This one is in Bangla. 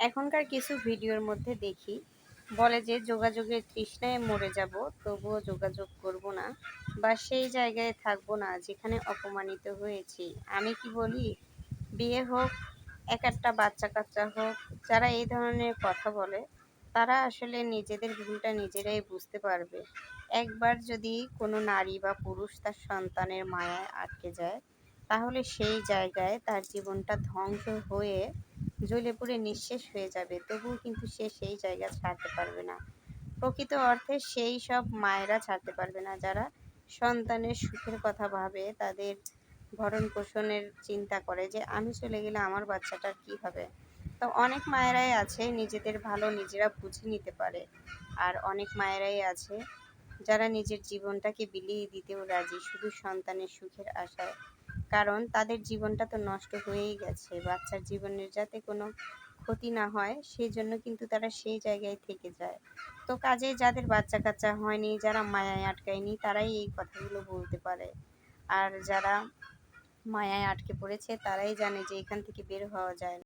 এখনকার কিছু ভিডিওর মধ্যে দেখি। বলে যে, যোগাযোগের তৃষ্ণায় মরে যাব, তবুও যোগাযোগ করব না বা সেই জায়গায় থাকব না যেখানে অপমানিত হয়েছি। আমি কি বলি? বিয়ে হোক, এক একটা বাচ্চা কাচ্চা হোক, যারা এই ধরনের কথা বলে, তারা আসলে নিজেদের ভুলটা নিজেরাই বুঝতে পারবে। একবার যদি কোনো নারী বা পুরুষ তার সন্তানের মায়ায় আটকে যায় তাহলে সেই জায়গায় তার জীবনটা ধ্বংস হয়ে জ্বলে পুড়ে নিঃশেষ হয়ে যাবে। তবুও কিন্তু সে সেই জায়গা ছাড়তে পারবে না। প্রকৃত অর্থে সেই সব মায়েরা ছাড়তে পারবে না। যারা সন্তানের সুখের কথা ভাবে, তাদের ভরণ পোষণের চিন্তা করে যে, আমি চলে গেলে আমার বাচ্চাটার কি হবে? তো অনেক মায়েরাই আছে, নিজেদের ভালো নিজেরা বুঝে নিতে পারে। আর অনেক মায়েরাই আছে, যারা নিজের জীবনটাকে বিলিয়ে দিতেও রাজি, শুধু সন্তানের সুখের আশায়। কারণ তাদের জীবনটা তো নষ্ট হয়েই গেছে। বাচ্চার জীবনের যাতে কোনো ক্ষতি না হয় সেই জন্য কিন্তু তারা সেই জায়গায় থেকে যায়। তো কাজে যাদের বাচ্চা কাচ্চা হয়নি, যারা মায়ায় আটকায়নি, তারাই এই কথাগুলো বলতে পারে। আর যারা মায়ায় আটকে পড়েছে, তারাই জানে যে এখান থেকে বের হওয়া যায় না।